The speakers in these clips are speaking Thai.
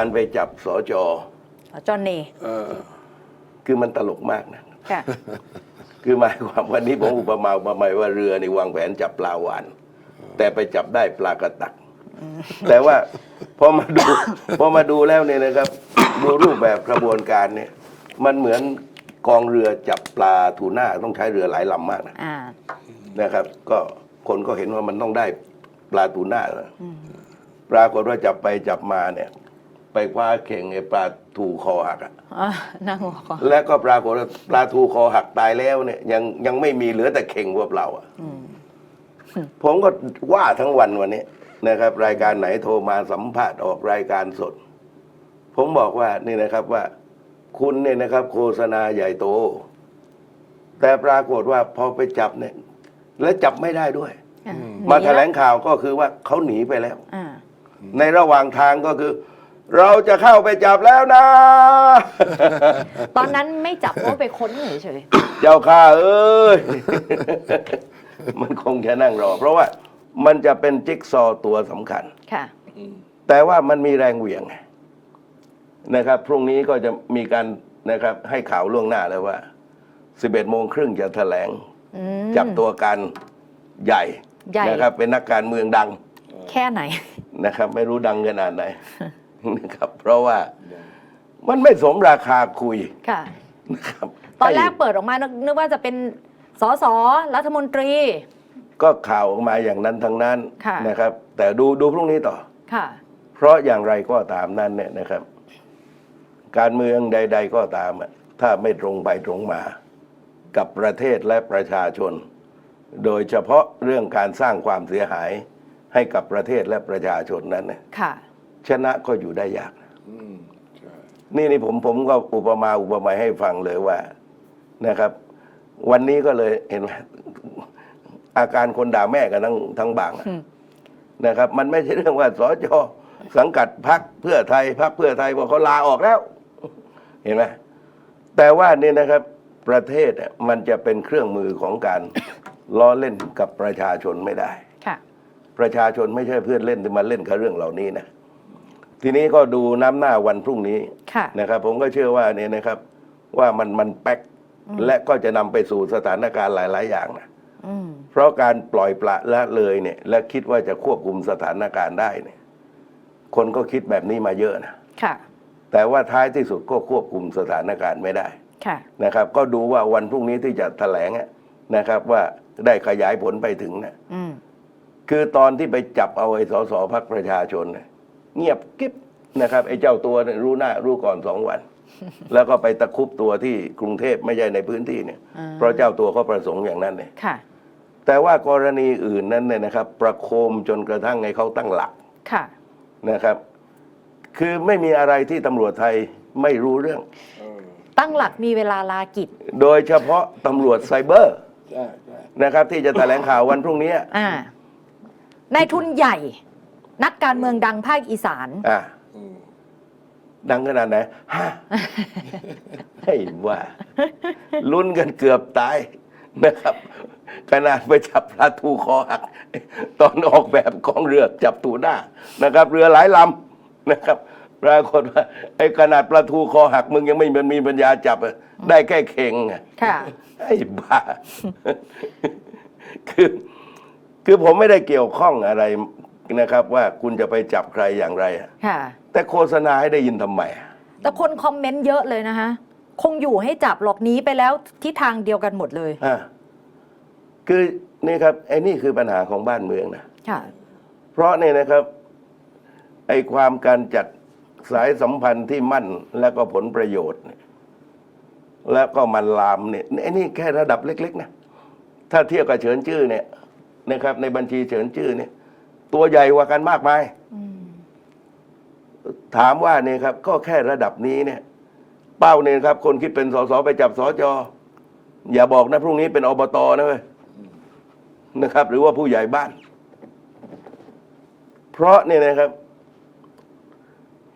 การไปจับสอจอจอนเน่เออคือมันตลกมากนะ ค่ะ คือหมายความวันนี้ผมอุปมาอุปไมยว่าเรือนี่วางแผนจับปลาหวาน แต่ไปจับได้ปลากระตัก แต่ว่าพอมาดู พอมาดูแล้วเนี่ยนะครับ ดูรูปแบบกระบวนการเนี่ย มันเหมือนกองเรือจับปลาทูน่าต้องใช้เรือหลายลำมากนะอ่า นะครับ ก็คนก็เห็นว่ามันต้องได้ปลาทูน่าแล้วปรากฏว่าจับไปจับมาเนี่ย ไปคว้าเข่งไอ้ปลาทูคอหักอะอ่านั่งหัวคอและก็ปรากฏว่าปลาทูคอหักตายแล้วเนี่ยยังยังไม่มีเหลือแต่เข่งพวกเราอะอืมผมก็ว่าทั้งวันวันนี้นะครับ รายการไหนโทรมาสัมภาษณ์ออกรายการสด ผมบอกว่านี่นะครับว่า คุณเนี่ยนะครับ โฆษณาใหญ่โต แต่ปรากฏว่าพอไปจับเนี่ย และจับไม่ได้ด้วย อะมาหนีแถลงข่าวก็คือว่าเขาหนีไปแล้ว อ่า ในระหว่างทางก็คือ เราจะเข้าไปจับแล้วนะ ตอนนั้นไม่จับเพราะไปค้นเฉยเจ้าข้าเอ้ย มันคงจะนั่งรอ เพราะว่ามันจะเป็นจิ๊กซอว์ตัวสำคัญ ๆค่ะ แต่ว่ามันมีแรงเหวี่ยงไงนะครับ พรุ่งนี้ก็จะมีการนะครับ ให้ข่าวล่วงหน้าแล้วว่า 11โมงครึ่งจะแถลง อืม จับตัวการใหญ่ใหญ่ นะครับ เป็นนักการเมืองดังแค่ไหน นะครับ ไม่รู้ดังขนาดไหน นะครับ เพราะว่ามันไม่สมราคาคุยค่ะ นะครับตอนแรกให้เปิดออกมานึกนึกว่าจะเป็นสสรัฐมนตรี ก็ข่าวออกมาอย่างนั้นทั้งนั้นค่ะ นะครับ แต่ดูดูพรุ่งนี้ต่อ ค่ะ เพราะอย่างไรก็ตามนั้นเนี่ยนะครับ การเมืองใด ๆ ก็ตามอะถ้าไม่ตรงไปตรงมา กับประเทศและประชาชน โดยเฉพาะเรื่องการสร้างความเสียหายให้กับประเทศและประชาชนนั้นเนี่ยค่ะ ชนะก็อยู่ได้ยาก อืมใช่นี่นี่ผมผมก็อุปมาอุปไมยให้ฟังเลยว่านะครับ วันนี้ก็เลยเห็นไหมอาการคนด่าแม่กันทั้งทั้งบางอะอืม นะครับ มันไม่ใช่เรื่องว่าสจสังกัดพักเพื่อไทยพักเพื่อไทยบอกเขาลาออกแล้ว เห็นไหมแต่ว่านี่นะครับประเทศอะมันจะเป็นเครื่องมือของการ ล้อเล่นกับประชาชนไม่ได้ ค่ะ ประชาชนไม่ใช่เพื่อนเล่นที่มาเล่นกับเรื่องเหล่านี้นะ ทีนี้ก็ดูน้ำหน้าวันพรุ่งนี้ค่ะ นะครับ ผมก็เชื่อว่าเนี่ยนะครับ ว่ามันมันแป๊กและก็จะนำไปสู่สถานการณ์หลาย ๆ อย่างนะอืมเพราะการปล่อยปละละเลยเนี่ย และคิดว่าจะควบคุมสถานการณ์ได้เนี่ย คนก็คิดแบบนี้มาเยอะนะค่ะ แต่ว่าท้ายที่สุดก็ควบคุมสถานการณ์ไม่ได้ ค่ะ นะครับก็ดูว่าวันพรุ่งนี้ที่จะแถลงอะนะครับว่าได้ขยายผลไปถึงนะอืม คือตอนที่ไปจับเอาไอ้สสพักประชาชนเนี่ย เงียบกิ๊บนะครับไอ้เจ้าตัวเนี่ยรู้หน้ารู้ก่อนสองวัน แล้วก็ไปตะครุบตัวที่กรุงเทพไม่ใช่ในพื้นที่เนี่ย อ่า เพราะเจ้าตัวเขาประสงค์อย่างนั้นเนี่ยค่ะ แต่ว่ากรณีอื่นนั้นเนี่ยนะครับ ประโคมจนกระทั่งให้เขาตั้งหลักค่ะ นะครับ คือไม่มีอะไรที่ตำรวจไทยไม่รู้เรื่องเออตั้งหลักมีเวลาลากิจ โดยเฉพาะตำรวจไซเบอร์ใช่ใช่นะครับ ที่จะแถลงข่าววันพรุ่งนี้ อ่า นายทุนใหญ่ นักการเมืองดังภาคอีสาน อ่าอืมดังขนาดไหนฮะ ให้ว่าลุ้นกันเกือบตายนะครับ ขนาดไปจับปลาทูคอหัก ตอนออกแบบกองเรือจับตูหน้านะครับ เรือหลายลำนะครับปรากฏว่าไอ้ขนาดปลาทูคอหักมึงยังไม่มันมีปัญญาจับอะได้แค่เข่งอะค่ะ ไอ้บ้า คือ คือผมไม่ได้เกี่ยวข้องอะไร นะครับว่าคุณจะไปจับใครอย่างไรอะค่ะ แต่โฆษณาให้ได้ยินทำไมอะแต่คนคอมเมนต์เยอะเลยนะคะ คงอยู่ให้จับหลอกหนี้ไปแล้วทิศทางเดียวกันหมดเลย อะคือนี่ครับไอ้นี่คือปัญหาของบ้านเมืองนะ ค่ะ เพราะเนี่ยนะครับไอ้ความการจัดสายสัมพันธ์ที่มั่นแล้วก็ผลประโยชน์เนี่ยแล้วก็มันลามเนี่ยไอ้นี่แค่ระดับเล็ก ๆ นะ ถ้าเทียบกับเฉินจื้อเนี่ยนะครับ ในบัญชีเฉินจื้อเนี่ย ตัวใหญ่กว่ากันมากมายอืมถามว่าเนี่ยครับ ก็แค่ระดับนี้เนี่ย เป้าเนี่ยครับ คนคิดเป็นสสไปจับสจอย่าบอกนะพรุ่งนี้เป็นอบตนะเว้ยนะครับ หรือว่าผู้ใหญ่บ้าน เพราะเนี่ยนะครับ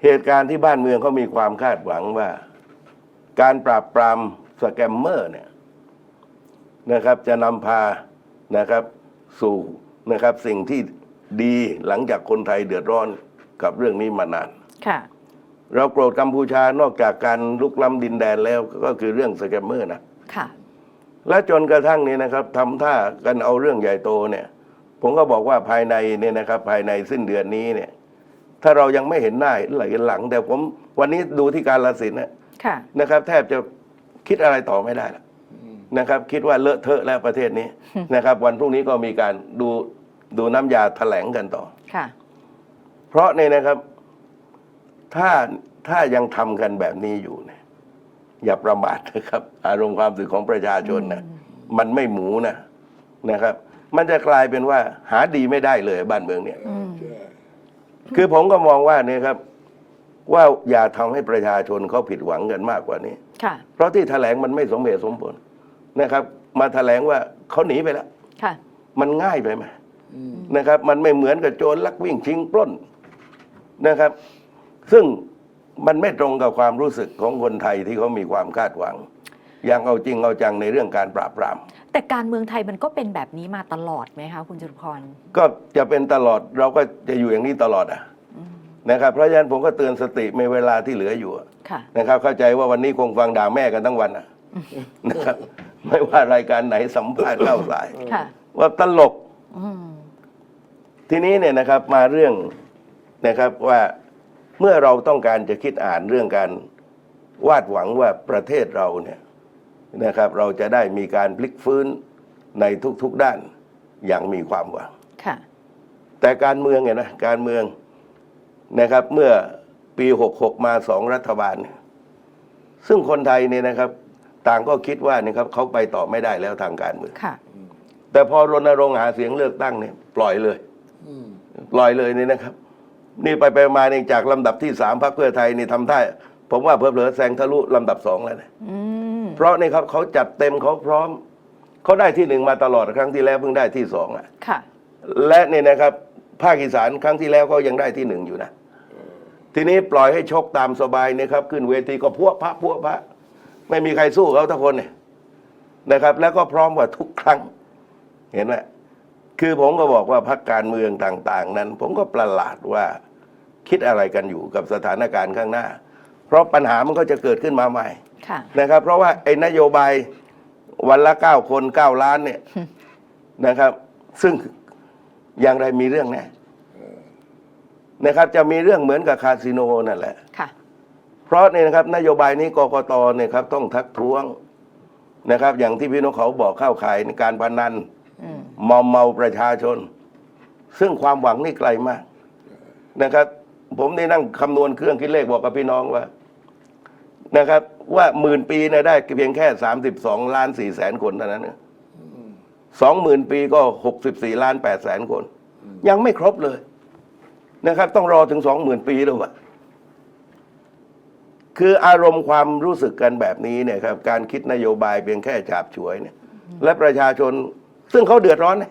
เหตุการณ์ที่บ้านเมืองเขามีความคาดหวังว่า การปราบปรามสแกมเมอร์เนี่ยนะครับ จะนำพานะครับ สู่นะครับ สิ่งที่ ดีหลังจากคนไทยเดือดร้อนกับเรื่องนี้มานานค่ะ เราโกรธกัมพูชานอกจากการลุกล้ำดินแดนแล้วก็คือเรื่องสแกมเมอร์นะค่ะ และจนกระทั่งนี้นะครับทำท่ากันเอาเรื่องใหญ่โตเนี่ย ผมก็บอกว่าภายในเนี่ยนะครับ ภายในสิ้นเดือนนี้เนี่ย ถ้าเรายังไม่เห็นหน้าเห็นไหลกันหลัง แต่ผมวันนี้ดูที่การละสินธุ์นะค่ะนะครับ แทบจะคิดอะไรต่อไม่ได้แล้วนะครับ คิดว่าเลอะเทอะแล้วประเทศนี้นะครับ วันพรุ่งนี้ก็มีการดู ดูน้ำยาแถลงกันต่อ ค่ะ เพราะเนี่ยนะครับ ถ้าถ้ายังทำกันแบบนี้อยู่เนี่ยอย่าประมาทนะครับ อารมณ์ความรู้สึกของประชาชนนะมันไม่หมูนะนะครับ มันจะกลายเป็นว่า หาดีไม่ได้เลยบ้านเมืองเนี่ยอืมคือผมก็มองว่าเนี่ยครับ ว่าอย่าทำให้ประชาชนเขาผิดหวังกันมากกว่านี้ ค่ะ เพราะที่แถลงมันไม่สมเหตุสมผลนะครับ มาแถลงว่าเขาหนีไปแล้ว ค่ะ มันง่ายไปไหม นะครับ มันไม่เหมือนกับโจรลักวิ่งชิงปล้นนะครับ ซึ่งมันไม่ตรงกับความรู้สึกของคนไทยที่เขามีความคาดหวังอย่างเอาจริงเอาจังในเรื่องการปราบปราม แต่การเมืองไทยมันก็เป็นแบบนี้มาตลอดไหมคะคุณจตุพร ก็จะเป็นตลอดเราก็จะอยู่อย่างนี้ตลอดอะนะครับเพราะฉะนั้นผมก็เตือนสติในเวลาที่เหลืออยู่อะค่ะนะครับ เข้าใจว่าวันนี้คงฟังด่าแม่กันทั้งวันอะนะครับ ไม่ว่ารายการไหนสัมภาษณ์เข้าสายค่ะว่าตลกอืม ทีนี้เนี่ยนะครับมาเรื่องนะครับว่าเมื่อเราต้องการจะคิดอ่านเรื่องการวาดหวังว่าประเทศเราเนี่ยนะครับ เราจะได้มีการพลิกฟื้นในทุกๆด้านอย่างมีความหวังค่ะแต่การเมืองเนี่ยนะการเมืองนะครับเมื่อปี 66 มาสองรัฐบาลเนี่ยซึ่งคนไทยเนี่ยนะครับ ต่างก็คิดว่านี่ครับเขาไปต่อไม่ได้แล้วทางการเมืองค่ะแต่พอรณรงค์หาเสียงเลือกตั้งเนี่ยปล่อยเลยป ล่อยเลยนี่นะครับ นี่ไปไปมาเนี่ยจากลำดับที่สามพรรคเพื่อไทยนี่ทำท่าผมว่าเผลอๆแซงทะลุลำดับสองแล้วนะอืมเพราะนี่ครับเขาจัดเต็มเขาพร้อมเขาได้ที่หนึ่งมาตลอดครั้งที่แล้วเพิ่งได้ที่สองอะค่ะ และนี่นะครับ ภาคอีสานครั้งที่แล้วเขายังได้ที่หนึ่งอยู่นะทีนี้ปล่อยให้ชกตามสบายนะครับ ขึ้นเวทีก็พวกพระพวกพระ ไม่มีใครสู้เขาทุกคนเนี่ยนะครับ แล้วก็พร้อมกว่าทุกครั้ง เห็นไหม คือผมก็บอกว่าพรรคการเมืองต่างๆ นั้น ผมก็ประหลาดว่าคิดอะไรกันอยู่กับสถานการณ์ข้างหน้า เพราะปัญหามันก็จะเกิดขึ้นมาใหม่ค่ะนะครับ เพราะว่าไอ้นโยบายวันละเก้าคนเก้าล้านเนี่ยนะครับ ซึ่งอย่างไรมีเรื่องแน่นะครับ จะมีเรื่องเหมือนกับคาสิโนนั่นแหละค่ะเพราะเนี่ยนะครับ นโยบายนี้กกตเนี่ยครับ ต้องทักท้วงนะครับ อย่างที่พี่นกเขาบอกเข้าข่ายในการพนันอื มอมเมาประชาชน ซึ่งความหวังนี่ไกลมากนะครับ ผมได้นั่งคำนวณเครื่องคิดเลขบอกกับพี่น้องว่านะครับ ว่าหมื่นปีนี่ยได้เพียงแค่สามสิบสองล้านสี่แสนคนเท่านั้นสองหมื่นปีก็หกสิบสี่ล้านแปดแสนคน ยังไม่ครบเลยนะครับ ต้องรอถึงสองหมื่นปีแล้วอะคืออารมณ์ความรู้สึกกันแบบนี้เนี่ยครับ การคิดนโยบายเพียงแค่ฉาบฉวยเนี่ย และประชาชน ซึ่งเขาเดือดร้อนนะ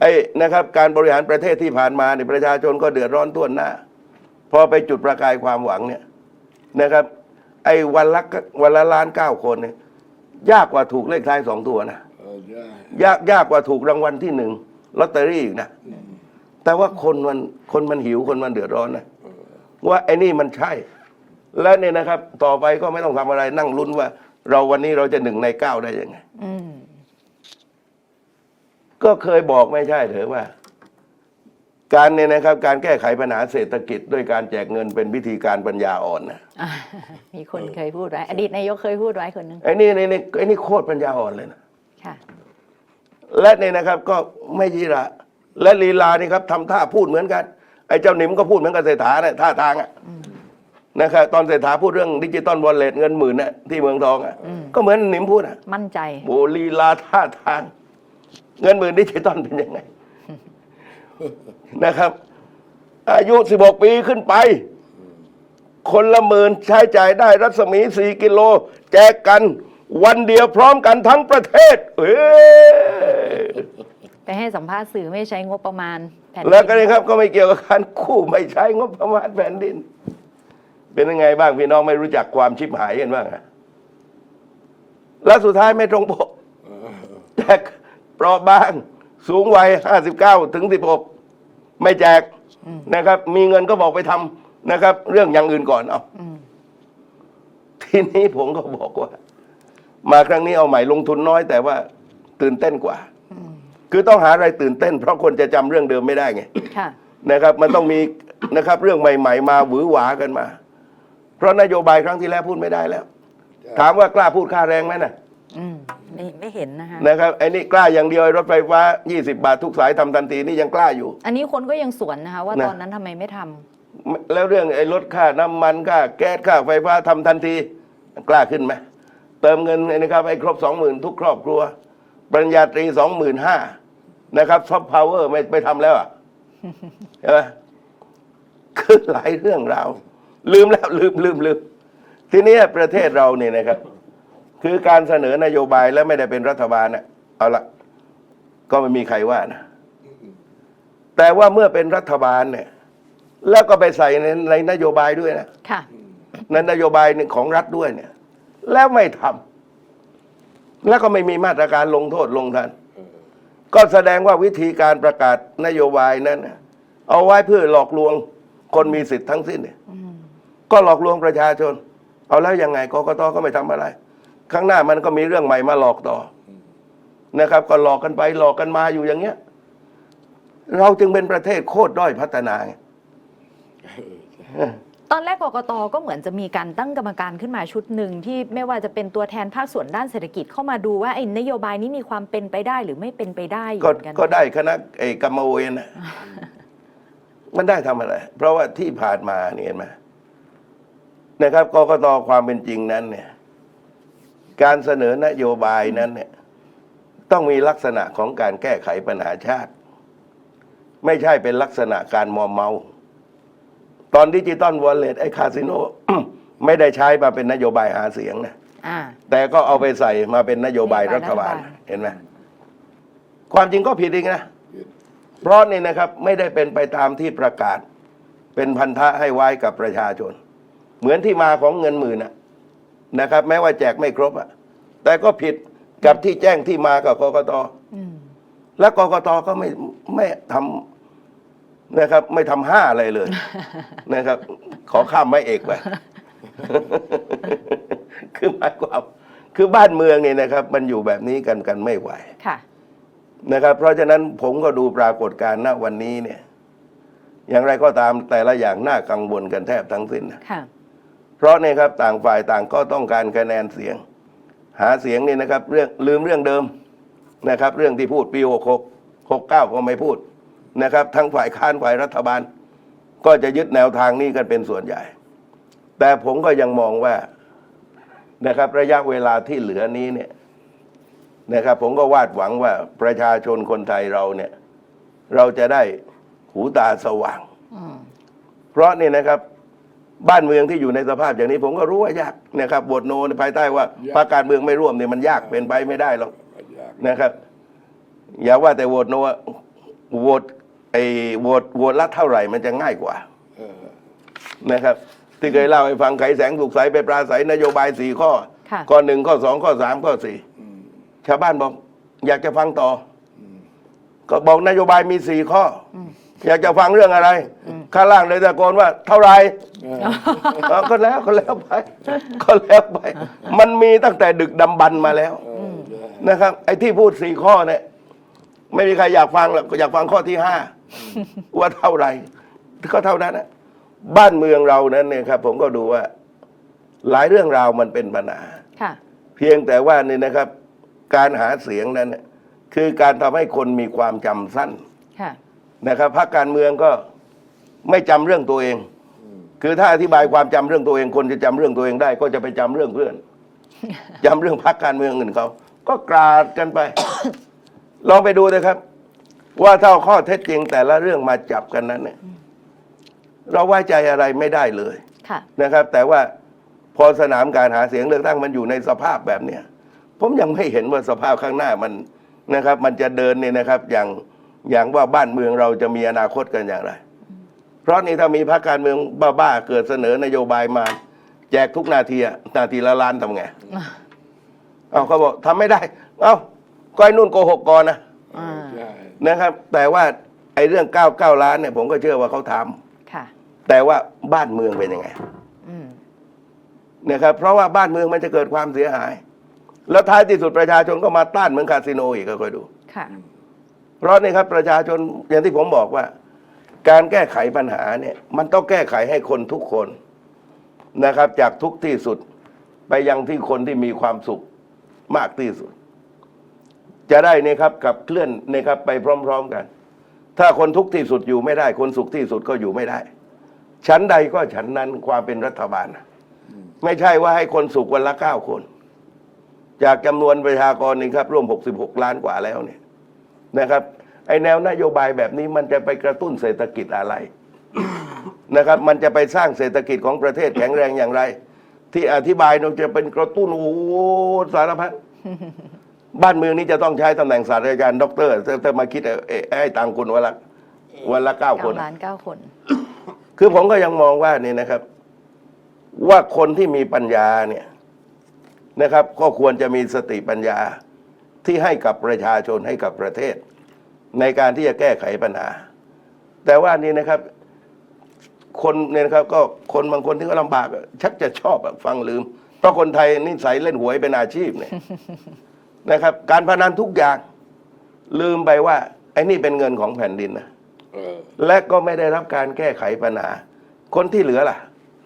ไอ้นะครับ การบริหารประเทศที่ผ่านมาเนี่ยประชาชนก็เดือดร้อนทั่วหน้า พอไปจุดประกายความหวังเนี่ยนะครับ ไอ้วันละวันละล้านเก้าคนเนี่ยยากกว่าถูกเลขท้ายสองตัวนะเออได้ยากยากกว่าถูกรางวัลที่หนึ่งลอตเตอรี่อีกนะแต่ว่าคนมันคนมันหิวคนมันเดือดร้อนนะว่าไอ้นี่มันใช่ และเนี่ยนะครับ ต่อไปก็ไม่ต้องทำอะไรนั่งลุ้นว่า เราวันนี้เราจะหนึ่งในเก้าได้ยังไงอืม ก็เคยบอกไม่ใช่เหรือว่า การเนี่ยนะครับ การแก้ไขปัญหาเศรษฐกิจด้วยการแจกเงินเป็นวิธีการปัญญาอ่อนนะอ่ามีคนเคยพูดไว้ อดีตนายกเคยพูดไว้คนหนึงไอ้นี่ไอ้นี่ไอ้นี่โคตรปัญญาอ่อนเลยนะค่ะ และเนี่ยนะครับก็ไม่ยีระและลีลานี่ครับทำท่าพูดเหมือนกันไอ้เจ้าหนิมก็พูดเหมือนกับเศรษฐาเนี่ยท่าทางอะนะครับตอนเศรษฐาพูดเรื่องดิจิตอลวอลเล็ตเงินหมื่นน่ะที่เมืองทองอะก็เหมือนหนิมพูดอะมั่นใจ โบลีลาท่าทาง เงินหมื่นดิจิตอลเป็นยังไง นะครับ อายุ 16 ปีขึ้นไป คนละหมื่นใช้จ่ายได้รัศมี 4 กิโล แจกกันวันเดียวพร้อมกันทั้งประเทศ เอ้ยไปให้สัมภาษณ์สื่อไม่ใช้งบประมาณแผ่นดินแล้วก็นี่ครับก็ไม่เกี่ยวกับการกู้ไม่ใช้งบประมาณแผ่นดิน เป็นยังไงบ้างพี่น้องไม่รู้จักความชิบหายกันบ้างอะแล้วสุดท้ายไม่ตรงปกแจก เปราะบาง สูงวัย 59 ถึง 16 ไม่แจกนะครับ มีเงินก็บอกไปทำนะครับ เรื่องอย่างอื่นก่อนเอาอืมทีนี้ผมก็บอกว่า มาครั้งนี้เอาใหม่ลงทุนน้อย แต่ว่าตื่นเต้นกว่าอืมคือต้องหาอะไรตื่นเต้น เพราะคนจะจำเรื่องเดิมไม่ได้ไงค่ะนะครับ มันต้องมีนะครับ เรื่องใหม่ ๆ มาหวือหวากันมา เพราะนโยบายครั้งที่แล้วพูดไม่ได้แล้ว ถามว่ากล้าพูดค่าแรงไหมนะอืม ไม่ไม่เห็นนะคะนะครับไอ้นี่กล้าอย่างเดียวไอ้รถไฟฟ้า 20 บาททุกสายทำทันทีนี่ยังกล้าอยู่ อันนี้คนก็ยังสวนนะคะว่านะ ตอนนั้นทำไมไม่ทำแล้วเรื่องไอ้ลดค่าน้ำมันค่าแก๊สค่าไฟฟ้าทำทันทีกล้าขึ้นไหมเติมเงินไอ้นะครับไอ้ครบสองหมื่นทุกครอบครัว ปริญญาตรีสองหมื่นห้านะครับซอฟต์พาวเวอร์ไม่ไปทำแล้วอะ ใช่ไหมคือหลายเรื่องราวลืมแล้วลืมลืมลืมทีนี้ประเทศเราเนี่ยนะครับ คือการเสนอนโยบายแล้วไม่ได้เป็นรัฐบาลน่ะเอาละก็ไม่มีใครว่านะ แต่ว่าเมื่อเป็นรัฐบาลเนี่ย แล้วก็ไปใส่ในในนโยบายด้วยนะค่ะ ในนโยบายของรัฐด้วยเนี่ย แล้วไม่ทำแล้วก็ไม่มีมาตรการลงโทษลงทัน ก็แสดงว่าวิธีการประกาศนโยบายนั้นน่ะเอาไว้เพื่อหลอกลวงคนมีสิทธิ์ทั้งสิ้นเนี่ยอืมก็หลอกลวงประชาชน เอาแล้วยังไงกกตก็ไม่ทำอะไร ข้างหน้ามันก็มีเรื่องใหม่มาหลอกต่ออนะครับ ก็หลอกกันไปหลอกกันมาอยู่อย่างเงี้ย เราจึงเป็นประเทศโคตรด้อยพัฒนาไงตอนแรกกกตก็เหมือนจะมีการตั้งกรรมการขึ้นมาชุดหนึ่งที่ไม่ว่าจะเป็นตัวแทนภาคส่วนด้านเศรษฐกิจเข้ามาดูว่าไอ้นโยบายนี้มีความเป็นไปได้หรือไม่เป็นไปได้อยู่ก็เหมือนกันก็ได้คณะไอ้กรรมเวรนะมันได้ทำอะไร เพราะว่าที่ผ่านมาเนี่ยเห็นไหมนะครับกกตความเป็นจริงนั้นเนี่ย การเสนอนโยบายนั้นเนี่ยต้องมีลักษณะของการแก้ไขปัญหาชาติ ไม่ใช่เป็นลักษณะการมอมเมา ตอนดิจิตอลวอลเล็ตไอ้คาสิโนไม่ได้ใช้มาเป็นนโยบายหาเสียงนะอ่าแต่ก็เอาไปใส่มาเป็นนโยบายนโยบายรัฐบาลรัฐบาลเห็นไหมความจริงก็ผิดเองนะ เพราะนี่นะครับไม่ได้เป็นไปตามที่ประกาศ เป็นพันธะให้ไว้กับประชาชน เหมือนที่มาของเงินหมื่นนะ นะครับ แม้ว่าแจกไม่ครบอะแต่ก็ผิดกับที่แจ้งที่มากับกกตอืมและกกตก็ไม่ไม่ทำนะครับ ไม่ทำห้าอะไรเลยนะครับ ขอข้ามไม่เอกไปคือหมายความคือบ้านเมืองเนี่ยนะครับ มันอยู่แบบนี้กันกันไม่ไหวค่ะนะครับ เพราะฉะนั้นผมก็ดูปรากฏการณ์ณวันนี้เนี่ย อย่างไรก็ตามแต่ละอย่างน่ากังวลกันแทบทั้งสิ้นนะค่ะ เพราะเนี่ยครับต่างฝ่ายต่างก็ต้องการคะแนนเสียง หาเสียงนี่นะครับเรื่องลืมเรื่องเดิมนะครับ เรื่องที่พูดปีหกหกหกเก้าก็ไม่พูดนะครับ ทั้งฝ่ายค้านฝ่ายรัฐบาล ก็จะยึดแนวทางนี้กันเป็นส่วนใหญ่ แต่ผมก็ยังมองว่านะครับระยะเวลาที่เหลือนี้เนี่ยนะครับ ผมก็วาดหวังว่าประชาชนคนไทยเราเนี่ย เราจะได้หูตาสว่างอืมเพราะนี่นะครับ บ้านเมืองที่อยู่ในสภาพอย่างนี้ผมก็รู้ว่ายากนะครับบทโนในภายใต้ว่าพรรคการเมืองไม่ร่วมเนี่ยมันยากเป็นไปไม่ได้หรอกนะครับ อย่าว่าแต่โหวตโนอะโหวตไอ้โหวตโหวตละเท่าไหร่มันจะง่ายกว่านะครับ ที่เคยเล่าให้ฟังไขแสงสุขใสไปปราศัยนโยบายสี่ข้อค่ะข้อหนึ่งข้อสองข้อสามข้อสี่ชาวบ้านบอก อยากจะฟังต่ออก็บอกนโยบายมีสี่ข้อ ออยากจะฟังเรื่องอะไร ข้างล่างเลยตะโกนว่า เท่าไหรเอาก็แล้วก็แล้วไป ก็แล้วไป มันมีตั้งแต่ดึกดำบรรพ์มาแล้วนะครับ ไอ้ที่พูดสี่ข้อเนี่ยไม่มีใครอยากฟังหรอกอยากฟังข้อที่ห้าว่าเท่าไหรก็เท่านั้นนะบ้านเมืองเรานั้นเนี่ยครับ ผมก็ดูว่า หลายเรื่องราวมันเป็นปัญหาค่ะเพียงแต่ว่านี่นะครับ การหาเสียงนั้นเนี่ยคือการทำให้คนมีความจำสั้นค่ะ นะครับพรรคการเมืองก็ไม่จำเรื่องตัวเอง คือถ้าอธิบายความจำเรื่องตัวเอง คนจะจำเรื่องตัวเองได้ ก็จะไปจำเรื่องเพื่อนจำเรื่องพรรคการเมืองอื่นเขาก็กราดกันไป ลองไปดูนะครับ ว่าเท่าข้อเท็จจริงแต่ละเรื่องมาจับกันนั้นเนี่ยเราไว้ใจอะไรไม่ได้เลยค่ะนะครับ แต่ว่าพอสนามการหาเสียงเลือกตั้งมันอยู่ในสภาพแบบเนี้ยผมยังไม่เห็นว่าสภาพข้างหน้ามันนะครับ มันจะเดินเนี่ยนะครับอย่าง อย่างว่าบ้านเมืองเราจะมีอนาคตกันอย่างไร เพราะนี่ถ้ามีพรรคการเมืองบ้าๆเกิดเสนอนโยบายมา แจกทุกนาทีอะนาทีละล้านทำไงเอาเขาบอกทำไม่ได้ เอาก้อยนุ่นโกหกก่อนนะอ่านะครับ แต่ว่าไอ้เรื่องเก้าเก้าล้านเนี่ย ผมก็เชื่อว่าเขาทำค่ะแต่ว่าบ้านเมืองเป็นยังไงอืมนะครับ เพราะว่าบ้านเมืองมันจะเกิดความเสียหาย แล้วท้ายที่สุดประชาชนก็มาต้านเหมือนคาสิโนอีกก็คอยดูค่ะ เพราะนี่ครับประชาชนอย่างที่ผมบอกว่า การแก้ไขปัญหาเนี่ยมันต้องแก้ไขให้คนทุกคนนะครับ จากทุกที่สุดไปยังที่คนที่มีความสุขมากที่สุด จะได้เนี่ยครับกับเคลื่อนเนี่ยครับไปพร้อม ๆกัน ถ้าคนทุกที่สุดอยู่ไม่ได้ คนสุขที่สุดก็อยู่ไม่ได้ชั้นใดก็ชั้นนั้นความเป็นรัฐบาล ไม่ใช่ว่าให้คนสุขวันละเก้าคน จากจำนวนประชากรนี่ครับร่วม66ล้านกว่าแล้วเนี่ย นะครับไอแนวนโยบายแบบนี้มันจะไปกระตุ้นเศรษฐกิจอะไรนะครับ มันจะไปสร้างเศรษฐกิจของประเทศแข็งแรงอย่างไร ที่อธิบายเราจะเป็นกระตุ้นโอ้โหสารพัดบ้านเมืองนี้จะต้องใช้ตำแหน่งศาสตราจารย์ด็อกเตอร์ถ้ามาคิดไอ้ไอ้ไอ้ตังค์คนวันละวันละเก้าคเก้านล้านเก้าคน คือผมก็ยังมองว่านี่นะครับ ว่าคนที่มีปัญญาเนี่ยนะครับ ก็ควรจะมีสติปัญญา ที่ให้กับประชาชนให้กับประเทศ ในการที่จะแก้ไขปัญหา แต่ว่านี่นะครับ คนเนี่ยนะครับ ก็คนบางคนที่ก็ลำบากอะชักจะชอบอะฟังลืม เพราะคนไทยนิสัยเล่นหวยเป็นอาชีพเนี่ยนะครับ การพนันทุกอย่างลืมไปว่า ไอ้นี่เป็นเงินของแผ่นดินนะเออและก็ไม่ได้รับการแก้ไขปัญหา คนที่เหลือล่ะ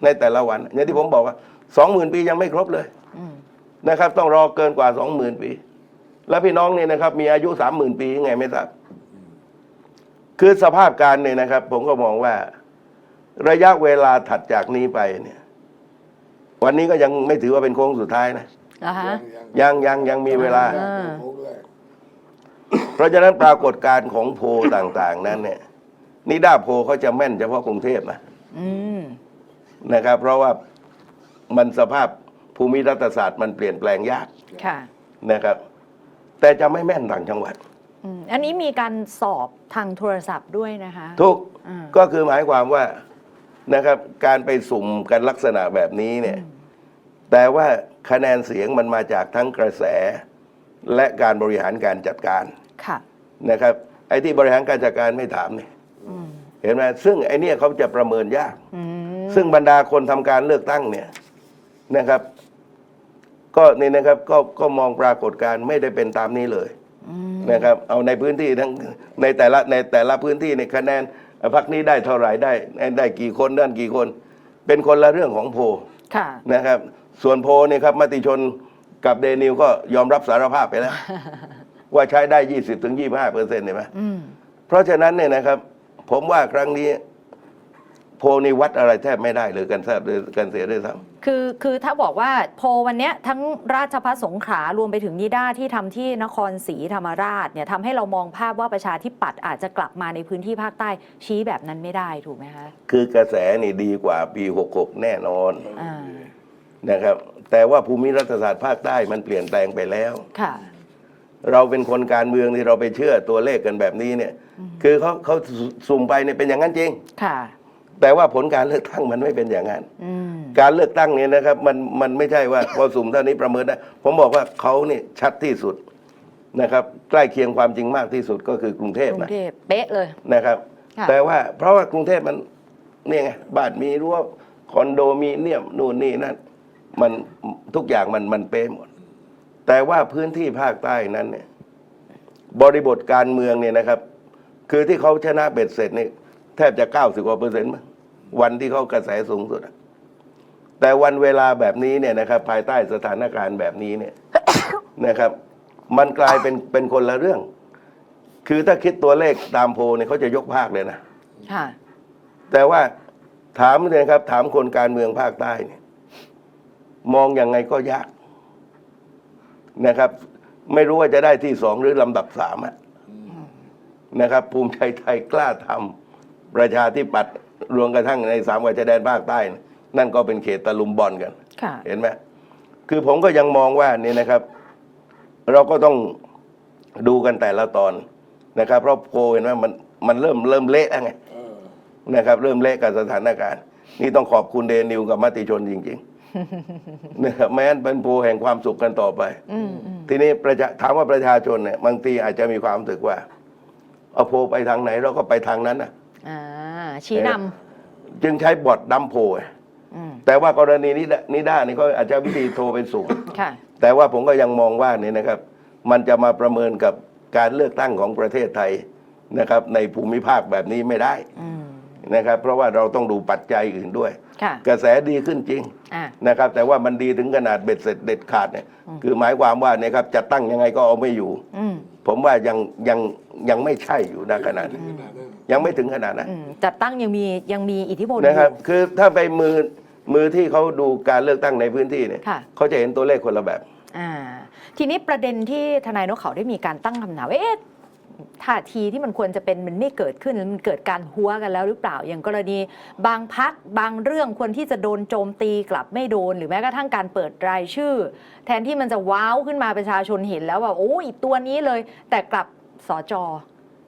ในแต่ละวัน อย่างที่ผมบอกว่าสองหมื่นปียังไม่ครบเลยอืมนะครับ ต้องรอเกินกว่าสองหมื่นปี แล้วพี่น้องเนี่ยนะครับ มีอายุสามหมื่นปียังไงไม่ทราบคือสภาพการเนี่ยนะครับ ผมก็มองว่า ระยะเวลาถัดจากนี้ไปเนี่ย วันนี้ก็ยังไม่ถือว่าเป็นโค้งสุดท้ายนะนะคะยังยังยังมีเวลาอ่าโอ้ด้วยเพราะฉะนั้นปรากฏการณ์ของโพลต่าง ๆ นั้นเนี่ยนิด้าโพลเขาจะแม่นเฉพาะกรุงเทพนะอืมนะครับ เพราะว่ามันสภาพภูมิรัฐศาสตร์มันเปลี่ยนแปลงยากค่ะนะครับ แต่จะไม่แม่นต่างจังหวัด อืมอันนี้มีการสอบทางโทรศัพท์ด้วยนะคะทุกอ่าก็คือหมายความว่านะครับการไปสุ่มกันลักษณะแบบนี้เนี่ยแต่ว่าคะแนนเสียงมันมาจากทั้งกระแส และการบริหารการจัดการค่ะนะครับไอ้ที่บริหารการจัดการไม่ถามเนี่ยอืมเห็นไหมซึ่งไอ้เนี่ยเขาจะประเมินยาก อืมซึ่งบรรดาคนทำการเลือกตั้งเนี่ยนะครับ ก็นี่นะครับก็ก็มองปรากฏการณ์ไม่ได้เป็นตามนี้เลยอืมนะครับเอาในพื้นที่ทั้งในแต่ละในแต่ละพื้นที่ในคะแนนพักนี้ได้เท่าไหร่ได้ได้กี่คนด้านกี่คน เป็นคนละเรื่องของโพลค่ะนะครับ ส่วนโพลเนี่ยครับมติชนกับเดนิวก็ยอมรับสารภาพไปแล้ว ว่าใช้ได้20ถึง25เปอร์เซ็นต์เห็นไหมอืมเพราะฉะนั้นเนี่ยนะครับ ผมว่าครั้งนี้ โพลนี่วัดอะไรแทบไม่ได้เลยกันแทบเลยกันเสียด้วยซ้คือคือถ้าบอกว่าโพลวันเนี้ยทั้งราชพัฒสงขลารวมไปถึงนิด้าที่ทำที่นครศรีธรรมราชเนี่ยทำให้เรามองภาพว่าประชาธิปัตย์อาจจะกลับมาในพื้นที่ภาคใต้ชี้แบบนั้นไม่ได้ถูกไหมคะำคือกระแสนี่ดีกว่าปี 66 แน่นอนอ่านะครับ แต่ว่าภูมิรัฐศาสตร์ภาคใต้มันเปลี่ยนแปลงไปแล้วค่ะเราเป็นคนการเมืองที่เราไปเชื่อตัวเลขกันแบบนี้เนี่ย คือเขาเขาสุ่มไปเนี่ยเป็นอย่างนั้นจริง ค่ะ แต่ว่าผลการเลือกตั้งมันไม่เป็นอย่างนั้นอืมการเลือกตั้งเนี่ยนะครับมันมันไม่ใช่ว่าพอสุ่มเท่านี้ประเมินได้ผมบอกว่าเขานี่ชัดที่สุดนะครับ ใกล้เคียงความจริงมากที่สุดก็คือกรุงเทพกรุงนะเทพเป๊ะเลย นะครับ ค่ะ แต่ว่าเพราะว่ากรุงเทพมันเนี่ยไงบ้านมีรั้วคอนโดมีเนียมนู่นนี่นั่นมันทุกอย่างมันมันเป๊ะหมด แต่ว่าพื้นที่ภาคใต้นั้นเนี่ยบริบทการเมืองเนี่ยนะครับ คือที่เขาชนะเบ็ดเสร็จนี่ แทบจะเก้าสิบกว่าเปอร์เซ็นต์มั้งวันที่เขากระแสสูงสุดอะแต่วันเวลาแบบนี้เนี่ยนะครับ ภายใต้สถานการณ์แบบนี้เนี่ย นะครับ มันกลายเป็นเป็นคนละเรื่อง คือถ้าคิดตัวเลขตามโพลเนี่ยเขาจะยกภาคเลยนะ ค่ะ แต่ว่าถามเลยครับ ถามคนการเมืองภาคใต้เนี่ย มองยังไงก็ยากนะครับ ไม่รู้ว่าจะได้ที่สองหรือลำดับสามอะนะครับ ภูมิใจไทยกล้าทำ ประชาธิปัตย์รวมกระทั่งในสามวัยชายแดนภาคใต้นะนั่นก็เป็นเขตตะลุมบอลกันค่ะเห็นไหมคือผมก็ยังมองว่านี่นะครับ เราก็ต้องดูกันแต่ละตอนนะครับ เพราะโพลเห็นไหมมันมันเริ่มเริ่มเละแล้วไงเออนะครับ เริ่มเละกับสถานการณ์ นี่ต้องขอบคุณเดนิวกับมติชนจริง ๆ นะครับแม้นเป็นโพลแห่งความสุขกันต่อไปอืมอืมทีนี้ประชาถามว่าประชาชนเนี่ยบางทีอาจจะมีความรู้สึกว่า เอาโพลไปทางไหนเราก็ไปทางนั้นนะ อ่าชี้นจึงใช้บอทดัมโพลอืมแต่ว่ากรณีนิดานิด้านี่เขาอาจจะวิธีโทรไปสูง ค่ะ แต่ว่าผมก็ยังมองว่าเนี่ยนะครับ มันจะมาประเมินกับการเลือกตั้งของประเทศไทยนะครับ ในภูมิภาคแบบนี้ไม่ได้อืมนะครับ เพราะว่าเราต้องดูปัจจัยอื่นด้วย ค่ะกระแสดีขึ้นจริงอ่านะครับ แต่ว่ามันดีถึงขนาดเบ็ดเสร็จเด็ดขาดเนี่ยอืม คือหมายความว่าเนี่ยครับจะตั้งยังไงก็เอาไม่อยู่ อืมผมว่ายังยังยังไม่ใช่อยู่นะขนาดนั้น ยังไม่ถึงขนาดนั้นอืมจัดตั้งยังมียังมีอิทธิพลนะครับอยู่คือถ้าไปมือมือที่เขาดูการเลือกตั้งในพื้นที่เนี่ยค่ะ เขาจะเห็นตัวเลขคนละแบบ อ่าทีนี้ประเด็นที่ทนายนกเขาได้มีการตั้งคำถามว่าเอ๊ะท่าทีที่มันควรจะเป็นมันไม่เกิดขึ้นแล้วมันเกิดการหัวกันแล้วหรือเปล่าอย่างกรณีบางพักบางเรื่องควรที่จะโดนโจมตีกลับไม่โดน หรือแม้กระทั่งการเปิดรายชื่อ แทนที่มันจะว้าวขึ้นมาประชาชนเห็นแล้วว่าโอ้ยตัวนี้เลย แต่กลับสจ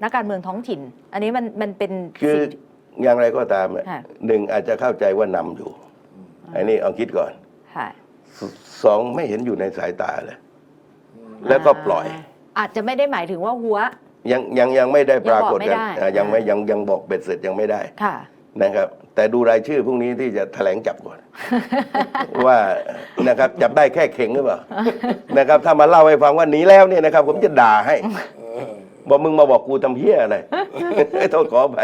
นักการเมืองท้องถิ่น อันนี้มันมันเป็นคือสิ่ง อย่างไรก็ตามอะค่ะ หนึ่งอาจจะเข้าใจว่านำอยู่อันนี้เอาคิดก่อนค่ะ สสองไม่เห็นอยู่ในสายตาเลย แล้วก็ปล่อยาอาจจะไม่ได้หมายถึงว่าหัว ยังยังยังไม่ได้ปรากฏยังบอกไม่กันได้ อะยังไม่อ่ายัยังยังบอกเบ็ดเสร็จยังไม่ได้ค่ะ นะครับ แต่ดูรายชื่อพรุ่งนี้ที่จะแถลงจับก่อน ว่านะครับจับได้แค่เข่งหรือเปล่านะครับ ถ้ามาเล่าให้ฟังว่าหนีแล้วเนี่ยนะครับ ผมจะด่าให้ บอกมึงมาบอกกูทำเพี้ยอะไรโทษขอไป